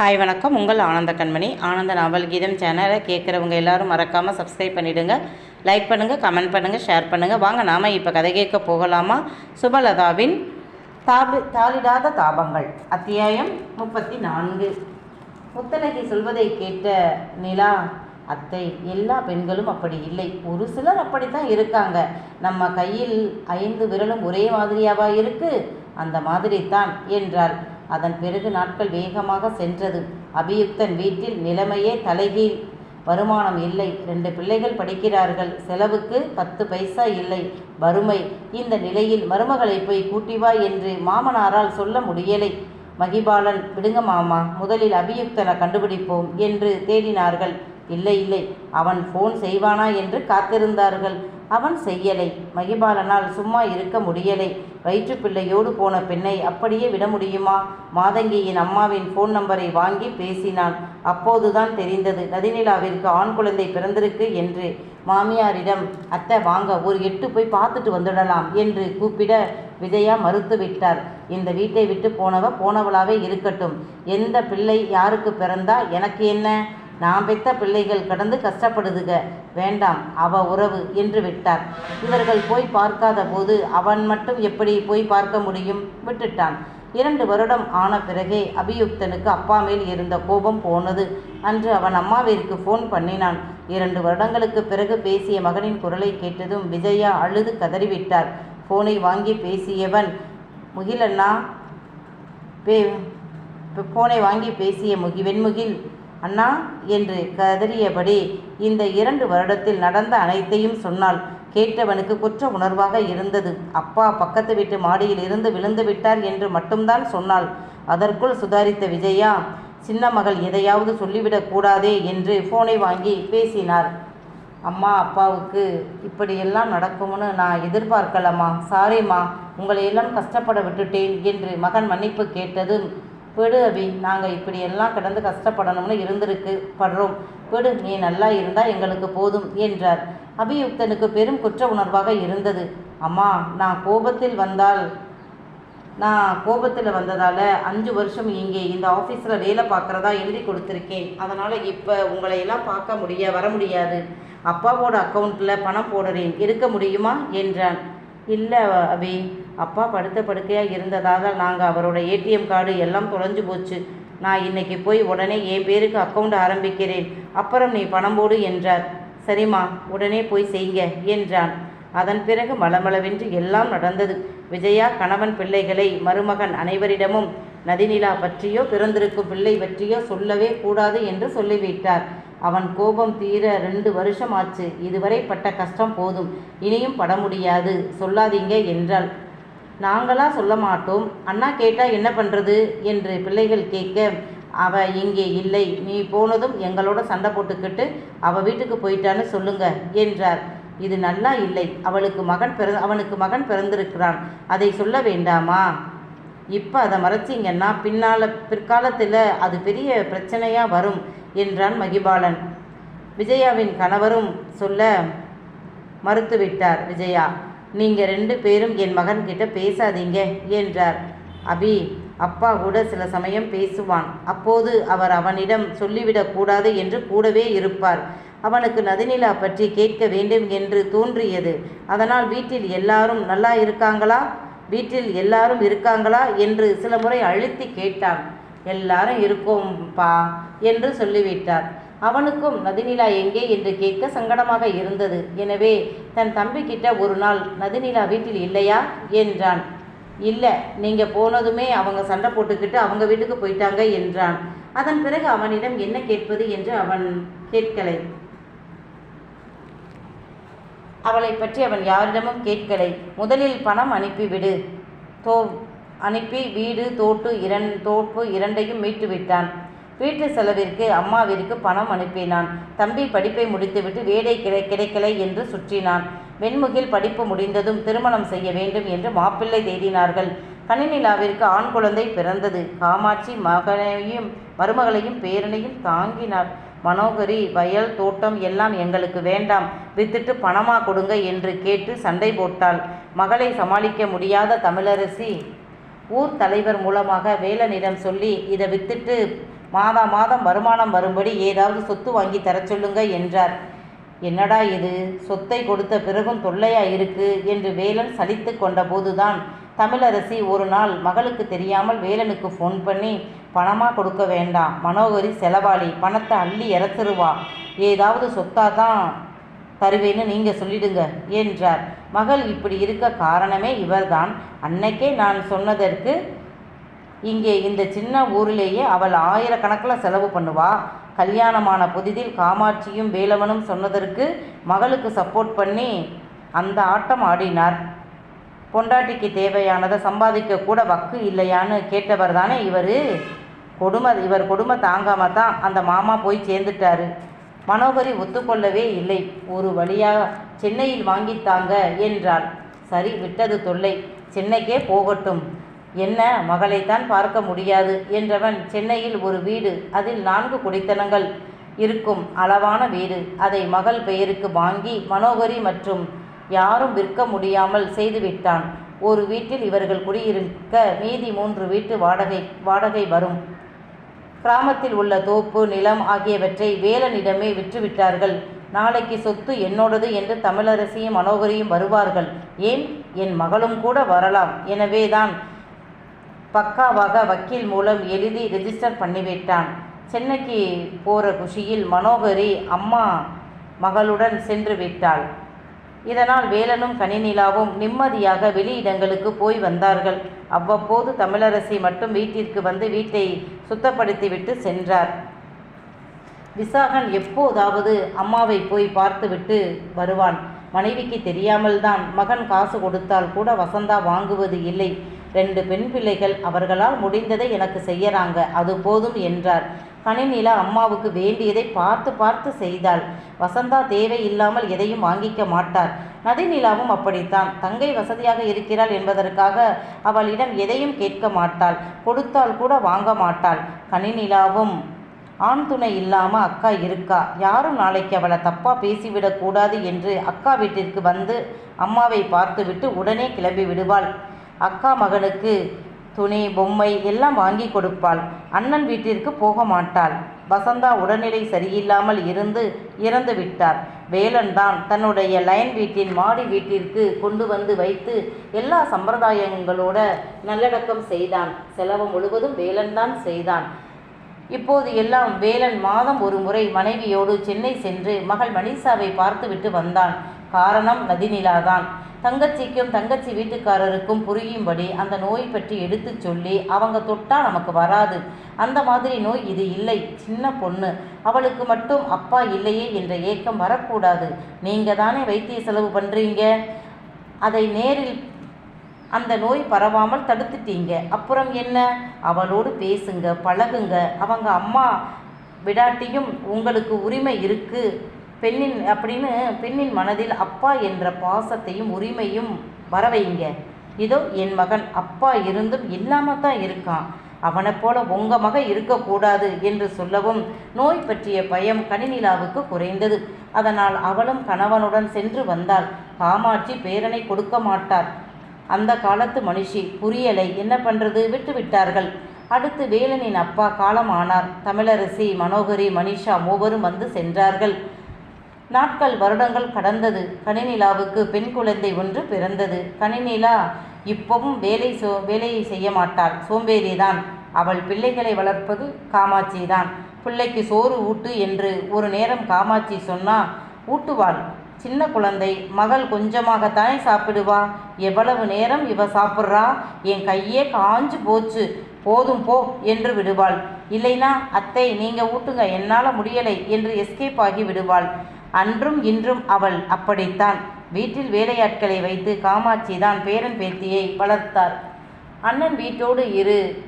Hi வணக்கம். உங்கள் ஆனந்த கண்மணி. ஆனந்த நாவல் கீதம் சேனலை கேட்குறவங்க எல்லாரும் மறக்காமல் சப்ஸ்கிரைப் பண்ணிவிடுங்க லைக் பண்ணுங்கள் கமெண்ட் பண்ணுங்கள் ஷேர் பண்ணுங்கள் வாங்க நாம் இப்போ கதை கேட்க போகலாமா? சுபலதாவின் தாபி தாளிடாத தாபங்கள். அத்தியாயம் முப்பத்தி நான்கு முத்தலகி சொல்வதை கேட்ட நிலா அத்தை எல்லா பெண்களும் அப்படி இல்லை. ஒரு சிலர் அப்படித்தான் இருக்காங்க. நம்ம கையில் ஐந்து விரலும் ஒரே மாதிரியாவா இருக்கு? அந்த மாதிரி தான் என்றாள். அதன் பிறகு நாட்கள் வேகமாக சென்றது. அபியுக்தன் வீட்டில் நிலைமையே தலைகீழ். வருமானம் இல்லை. ரெண்டு பிள்ளைகள் படிக்கிறார்கள். செலவுக்கு பத்து பைசா இல்லை. வறுமை. இந்த நிலையில் மருமகளை போய் கூட்டி வா என்று மாமனாரால் சொல்ல முடியலை. மகிபாலன் விடுங்க மாமா முதலில் அபியுக்தனை கண்டுபிடிப்போம் என்று தேடினார்கள். இல்லை இல்லை. அவன் ஃபோன் செய்வானா? என்று காத்திருந்தார்கள். அவன் செய்யலை. மகிபாலனால் சும்மா இருக்க முடியலை. வயிற்றுப்பிள்ளையோடு போன பெண்ணை அப்படியே விட முடியுமா? மாதங்கியின் அம்மாவின் ஃபோன் நம்பரை வாங்கி பேசினான். அப்போதுதான் தெரிந்தது நதிநிலாவிற்கு ஆண் குழந்தை பிறந்திருக்கு என்று. மாமியாரிடம் அத்தை வாங்க ஒரு எட்டு போய் பார்த்துட்டு வந்துடலாம் என்று கூப்பிட விஜயா மறுத்து விட்டார். இந்த வீட்டை விட்டு போனவ போனவளாவே இருக்கட்டும். எந்த பிள்ளை யாருக்கு பிறந்தா எனக்கு என்ன? நான் பெத்த பிள்ளைகள் கடந்து கஷ்டப்படுதுக. வேண்டாம் அவ உறவு என்று விட்டார். இவர்கள் போய் பார்க்காத போது அவன் மட்டும் எப்படி போய் பார்க்க முடியும்? விட்டுட்டான். இரண்டு வருடம் ஆன பிறகே அபியுக்தனுக்கு அப்பா மேல் இருந்த கோபம் போனது. அன்று அவன் அம்மாவிற்கு ஃபோன் பண்ணினான். இரண்டு வருடங்களுக்கு பிறகு பேசிய மகனின் குரலை கேட்டதும் விஜயா அழுது கதறிவிட்டார். ஃபோனை வாங்கி பேசியவன் முகிலண்ணா. பே ஃபோனை வாங்கி பேசிய முகி வெண்முகில் அண்ணா என்று கதறியபடி இந்த இரண்டு வருடத்தில் நடந்த அனைத்தையும் சொன்னாள். கேட்டவனுக்கு குற்ற உணர்வாக இருந்தது. அப்பா பக்கத்து வீட்டு மாடியில் இருந்து விழுந்து விட்டார் என்று மட்டும்தான் சொன்னாள். அதற்குள் சுதாரித்த விஜயா சின்ன மகள் எதையாவது சொல்லிவிடக் கூடாதே என்று ஃபோனை வாங்கி பேசினார். அம்மா அப்பாவுக்கு இப்படியெல்லாம் நடக்கும்னு நான் எதிர்பார்க்கலம்மா. சாரிம்மா உங்களையெல்லாம் கஷ்டப்பட விட்டுட்டேன் என்று மகன் மன்னிப்பு கேட்டதும் விடு அபி நாங்கள் இப்படியெல்லாம் கிடந்து கஷ்டப்படணும்னு இருந்திருக்கு. படுறோம். விடு நீ நல்லா இருந்தால் எங்களுக்கு போதும் என்றார். அபியுக்தனுக்கு பெரும் குற்ற உணர்வாக இருந்தது. அம்மா நான் கோபத்தில் வந்தால் நான் கோபத்தில் வந்ததால் அஞ்சு வருஷம் இங்கே இந்த ஆஃபீஸில் வேலை பார்க்குறதா எழுதி கொடுத்துருக்கேன். அதனால் இப்போ உங்களையெல்லாம் பார்க்க முடிய வர முடியாது. அப்பாவோட அக்கௌண்ட்டில் பணம் போடுறேன். இருக்க முடியுமா? என்றான். இல்லை அபி அப்பா படுத்த படுக்கையாக இருந்ததால் நாங்கள் அவரோட ஏடிஎம் கார்டு எல்லாம் தொலைஞ்சு போச்சு. நான் இன்னைக்கு போய் உடனே என் பேருக்கு அக்கௌண்ட் ஆரம்பிக்கிறேன். அப்புறம் நீ பணம் போடு என்றார். சரிம்மா உடனே போய் செய்யுங்க என்றான். அதன் பிறகு மளமளவென்று எல்லாம் நடந்தது. விஜயா கணவன் பிள்ளைகளை மருமகன் அனைவரிடமும் நதிநிலா பற்றியோ பிறந்திருக்கும் பிள்ளை பற்றியோ சொல்லவே கூடாது என்று சொல்லிவிட்டார். அவன் கோபம் தீர ரெண்டு வருஷம் ஆச்சு. இதுவரை பட்ட கஷ்டம் போதும். இனியும் பட முடியாது. சொல்லாதீங்க என்றாள். நாங்களா சொல்ல மாட்டோம். அண்ணா கேட்டால் என்ன பண்ணுறது என்று பிள்ளைகள் கேட்க அவ இங்கே இல்லை. நீ போனதும் எங்களோட சண்டை போட்டுக்கிட்டு அவ வீட்டுக்கு போயிட்டான்னு சொல்லுங்க என்றார். இது நல்லா இல்லை. அவளுக்கு மகன் பிற அவனுக்கு மகன் பிறந்திருக்கிறான். அதை சொல்ல வேண்டாமா? இப்போ அதை மறைச்சிங்கன்னா பின்னால் பிற்காலத்தில் அது பெரிய பிரச்சனையாக வரும் என்றான் மகிபாலன். விஜயாவின் கணவரும் சொல்ல மறுத்துவிட்டார் விஜயா நீங்கள் ரெண்டு பேரும் என் மகன்கிட்ட பேசாதீங்க என்றார். அபி அப்பா கூட சில சமயம் பேசுவான். அப்போது அவர் அவனிடம் சொல்லிவிடக்கூடாது என்று கூடவே இருப்பார். அவனுக்கு நதிநிலா பற்றி கேட்க வேண்டும் என்று தோன்றியது. அதனால் வீட்டில் எல்லாரும் நல்லா இருக்காங்களா? வீட்டில் எல்லாரும் இருக்காங்களா? என்று சில முறை அழுத்தி கேட்டான். எல்லாரும் இருக்கோம்பா என்று சொல்லிவிட்டார். அவனுக்கும் நதிநிலா எங்கே? என்று கேட்க சங்கடமாக இருந்தது. எனவே தன் தம்பிக்கிட்ட ஒரு நாள் நதிநிலா வீட்டில் இல்லையா? என்றான். இல்லை நீங்கள் போனதுமே அவங்க சண்டை போட்டுக்கிட்டு அவங்க வீட்டுக்கு போயிட்டாங்க என்றான். அதன் பிறகு அவனிடம் என்ன கேட்பது என்று அவன் கேட்கலை. அவளை பற்றி அவன் யாரிடமும் கேட்கலை. முதலில் பணம் அனுப்பிவிடு. தோ அனுப்பி வீடு தோட்டு இரண் தோப்பு இரண்டையும் மீட்டு விட்டான் வீட்டு செலவிற்கு அம்மாவிற்கு பணம் அனுப்பினான். தம்பி படிப்பை முடித்துவிட்டு வேலை கிடை கிடைக்கலை என்று சுற்றினான். வெண்முகில் படிப்பு முடிந்ததும் திருமணம் செய்ய வேண்டும் என்று மாப்பிள்ளை தேடினார்கள். கனிநிலாவிற்கு ஆண் குழந்தை பிறந்தது. காமாட்சி மகனையும் மருமகளையும் பேரனையும் தாங்கினார். மனோகரி வயல் தோட்டம் எல்லாம் எங்களுக்கு வேண்டாம். வித்துட்டு பணமா கொடுங்க என்று கேட்டு சண்டை போட்டாள். மகளை சமாளிக்க முடியாத தமிழரசி. ஊர் தலைவர் மூலமாக வேலனிடம் சொல்லி இதை வித்துட்டு மாதா மாதம் வருமானம் வரும்படி ஏதாவது சொத்து வாங்கி தரச் சொல்லுங்க என்றார். என்னடா இது? சொத்தை கொடுத்த பிறகும் தொல்லையா இருக்கு? என்று வேலன் சலித்து கொண்டபோதுதான் தமிழரசி ஒரு நாள் மகளுக்கு தெரியாமல் வேலனுக்கு ஃபோன் பண்ணி பணமாக கொடுக்க வேண்டாம் மனோகரி செலவாளி பணத்தை அள்ளி இறத்துருவா ஏதாவது சொத்தா தான் தருவேன்னு நீங்கள் சொல்லிடுங்க என்றார். மகள் இப்படி இருக்க காரணமே இவர்தான். அன்னைக்கே நான் சொன்னதற்கு இங்கே இந்த சின்ன ஊரிலேயே அவள் ஆயிரக்கணக்கில் செலவு பண்ணுவா. கல்யாணமான புதிதில் காமாட்சியும் வேலவனும் சொன்னதற்கு மகளுக்கு சப்போர்ட் பண்ணி அந்த ஆட்டம் ஆடினார். பொண்டாட்டிக்கு தேவையானதை சம்பாதிக்க கூட வக்கு இல்லையான்னு கேட்டவர் தானே இவர். கொடுமை இவர் கொடுமை தாங்காம தான் அந்த மாமா போய் சேர்ந்துட்டாரு. மனோகரி ஒத்துக்கொள்ளவே இல்லை. ஒரு வழியாக சென்னையில் வாங்கித்தாங்க என்றாள். சரி விட்டது தொல்லை. சென்னைக்கே போகட்டும். என்ன மகளைத்தான் பார்க்க முடியாது என்றவன் சென்னையில் ஒரு வீடு அதில் நான்கு குடித்தனங்கள் இருக்கும் அளவான வீடு. அதை மகள் பெயருக்கு வாங்கி மனோகரி மற்றும் யாரும் விற்க முடியாமல் செய்துவிட்டான். ஒரு வீட்டில் இவர்கள் குடியிருக்க மீதி மூன்று வீட்டு வாடகை வாடகை வரும். கிராமத்தில் உள்ள தோப்பு நிலம் ஆகியவற்றை வேலனிடமே விற்றுவிட்டார்கள். நாளைக்கு சொத்து என்னோடது என்று தமிழரசியும் மனோகரியும் வருவார்கள். ஏன்? என் மகளும் கூட வரலாம். எனவேதான் பக்காவாக வக்கீல் மூலம் எழுதி ரெஜிஸ்டர் பண்ணிவிட்டான். சென்னைக்கு போகிற குஷியில் மனோகரி அம்மா மகளுடன் சென்று விட்டாள். இதனால் வேலனும் கனிநிலாவும் நிம்மதியாக வெளியிடங்களுக்கு போய் வந்தார்கள். அவ்வப்போது தமிழரசி மட்டும் வீட்டிற்கு வந்து வீட்டை சுத்தப்படுத்திவிட்டு சென்றார். விசாகன் எப்போதாவது அம்மாவை போய் பார்த்துவிட்டு வருவான். மனைவிக்கு தெரியாமல்தான் மகன் காசு கொடுத்தால் கூட வசந்தா வாங்குவது இல்லை. ரெண்டு பெண் பிள்ளைகள் அவர்களால் முடிந்ததை எனக்கு செய்யறாங்க. அது போதும் என்றார். கனிநிலா அம்மாவுக்கு வேண்டியதை பார்த்து பார்த்து செய்தாள். வசந்தா தேவையில்லாமல் எதையும் வாங்கிக்க மாட்டார். நதிநிலாவும் அப்படித்தான். தங்கை வசதியாக இருக்கிறாள் என்பதற்காக அவளிடம் எதையும் கேட்க மாட்டாள். கொடுத்தால் கூட வாங்க மாட்டாள். கனிநிலாவும் ஆண் துணை இல்லாமல் அக்கா இருக்கா? யாரும் நாளைக்கு அவளை தப்பாக பேசிவிடக்கூடாது என்று அக்கா வீட்டிற்கு வந்து அம்மாவை பார்த்துவிட்டு உடனே கிளம்பி விடுவாள். அக்கா மகனுக்கு துணி பொம்மை எல்லாம் வாங்கி கொடுப்பாள். அண்ணன் வீட்டிற்கு போக மாட்டாள். வசந்தா உடல்நிலை சரியில்லாமல் இருந்து இறந்து விட்டார். வேலன் தான் தன்னுடைய லைன் வீட்டின் மாடி வீட்டிற்கு கொண்டு வந்து வைத்து எல்லா சம்பிரதாயங்களோட நல்லடக்கம் செய்தான். செலவு முழுவதும் வேலன் தான் செய்தான். இப்போது எல்லாம் வேலன் மாதம் ஒரு முறை மனைவியோடு சென்னை சென்று மகள் மனிஷாவை பார்த்துவிட்டு வந்தான். காரணம் நதிநிலாதான். தங்கச்சிக்கும் தங்கச்சி வீட்டுக்காரருக்கும் புரியும்படி அந்த நோய் பற்றி எடுத்துச் சொல்லி அவங்க தொட்டா நமக்கு வராது. அந்த மாதிரி நோய் இது இல்லை. சின்ன பொண்ணு. அவளுக்கு மட்டும் அப்பா இல்லையே என்ற ஏக்கம் வரக்கூடாது. நீங்க தானே வைத்திய செலவு பண்றீங்க? அதை நேரில் அந்த நோய் பரவாமல் தடுத்துட்டீங்க. அப்புறம் என்ன? அவளோடு பேசுங்க பழகுங்க. அவங்க அம்மா விடாட்டியும் உங்களுக்கு உரிமை இருக்குது பெண்ணின் அப்படின்னு பெண்ணின் மனதில் அப்பா என்ற பாசத்தையும் உரிமையும் வர வைங்க இதோ என் மகன் அப்பா இருந்தும் இல்லாமல் தான் இருக்கான். அவனைப் போல உங்க மக இருக்கக்கூடாது என்று சொல்லவும் நோய் பற்றிய பயம் கனிநிலாவுக்கு குறைந்தது. அதனால் அவளும் கணவனுடன் சென்று வந்தாள். காமாட்சி பேரனை கொடுக்க மாட்டார் அந்த காலத்து மனுஷி புரியலை என்ன பண்ணுறது விட்டு விட்டார்கள். அடுத்து வேலனின் அப்பா காலமானார். தமிழரசி மனோகரி மனிஷா மூவரும் வந்து சென்றார்கள். நாட்கள் வருடங்கள் கடந்தது. கனிநிலாவுக்கு பெண் குழந்தை ஒன்று பிறந்தது. கனிநிலா இப்பவும் வேலை சோ வேலையை செய்ய மாட்டாள். சோம்பேறிதான். அவள் பிள்ளைகளை வளர்ப்பது காமாட்சி தான் பிள்ளைக்கு சோறு ஊட்டு என்று ஒரு நேரம் காமாட்சி சொன்னா ஊட்டுவாள். சின்ன குழந்தை. மகள் கொஞ்சமாகத்தானே சாப்பிடுவா? எவ்வளவு நேரம் இவ சாப்பிட்றா? என் கையே காஞ்சு போச்சு. போதும் போ என்று விடுவாள். இல்லைனா அத்தை நீங்க ஊட்டுங்க. என்னால் முடியலை என்று எஸ்கேப் ஆகி விடுவாள். அன்றும் இன்றும் அவள் அப்படித்தான். வீட்டில் வேலையாட்களை வைத்து காமாட்சி தான் பேரன் பேத்தியை வளர்த்தார். அண்ணன் வீட்டோடு இரு.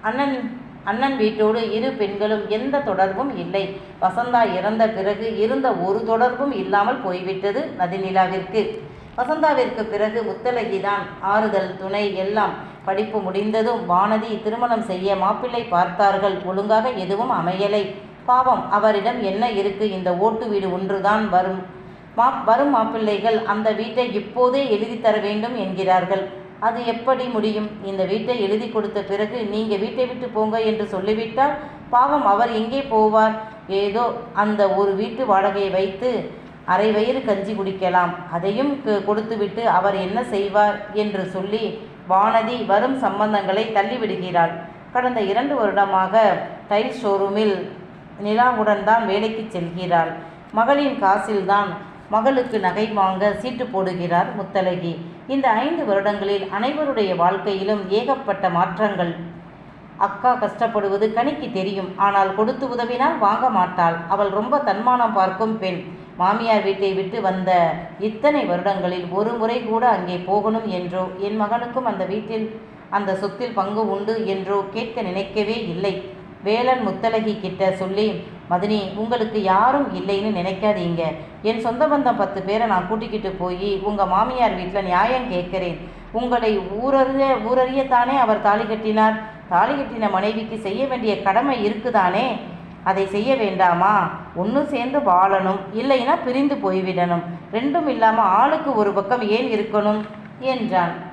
அண்ணன் அண்ணன் வீட்டோடு இரு பெண்களும் எந்த தொடர்பும் இல்லை. வசந்தா இறந்த பிறகு இருந்த ஒரு தொடர்பும் இல்லாமல் போய்விட்டது நதிநிலாவிற்கு. வசந்தாவிற்கு பிறகு முத்தலகிதான் ஆறுதல் துணை எல்லாம் படிப்பு முடிந்ததும் வானதி திருமணம் செய்ய மாப்பிள்ளை பார்த்தார்கள். ஒழுங்காக எதுவும் அமையலை. பாவம் அவரிடம் என்ன இருக்கு? இந்த ஓட்டு வீடு ஒன்றுதான் வரும். மா வரும் மாப்பிள்ளைகள் அந்த வீட்டை இப்போதே எழுதி தர வேண்டும் என்கிறார்கள். அது எப்படி முடியும்? இந்த வீட்டை எழுதி கொடுத்த பிறகு நீங்கள் வீட்டை விட்டு போங்க என்று சொல்லிவிட்டால் பாவம் அவர் எங்கே போவார்? ஏதோ அந்த ஒரு வீட்டு வாடகையை வைத்து அரை வயிறு கஞ்சி குடிக்கலாம். அதையும் கொடுத்துவிட்டு அவர் என்ன செய்வார் என்று சொல்லி வானதி வரும் சம்பந்தங்களை தள்ளிவிடுகிறாள். கடந்த இரண்டு வருடமாக டைல் ஷோரூமில் நிலாவுடன் தான் வேலைக்கு செல்கிறாள். மகளின் காசில்தான் மகளுக்கு நகை வாங்க சீட்டு போடுகிறார் முத்தழகி. இந்த ஐந்து வருடங்களில் அனைவருடைய வாழ்க்கையிலும் ஏகப்பட்ட மாற்றங்கள். அக்கா கஷ்டப்படுவது கனிக்கு தெரியும். ஆனால் கொடுத்து உதவினால் வாங்க மாட்டாள். அவள் ரொம்ப தன்மானம் பார்க்கும் பெண். மாமியார் வீட்டை விட்டு வந்த இத்தனை வருடங்களில் ஒரு முறை கூட அங்கே போகணும் என்றோ என் மகனுக்கும் அந்த வீட்டில் அந்த சொத்தில் பங்கு உண்டு என்றோ கேட்க நினைக்கவே இல்லை. வேலன் முத்தலகி கிட்ட சொல்லி மதினி உங்களுக்கு யாரும் இல்லைன்னு நினைக்காதீங்க. என் சொந்த பந்தம் பத்து பேரை நான் கூட்டிக்கிட்டு போய் உங்கள் மாமியார் வீட்டில் நியாயம் கேட்குறேன். உங்களை ஊரறிய ஊரறிய தானே அவர் தாலி கட்டினார்? தாலி கட்டின மனைவிக்கு செய்ய வேண்டிய கடமை இருக்குதானே? அதை செய்ய வேண்டாமா? ஒன்று சேர்ந்து வாழணும். இல்லைன்னா பிரிந்து போய்விடணும். ரெண்டும் இல்லாமல் ஆளுக்கு ஒரு பக்கம் ஏன் இருக்கணும்? என்றான்.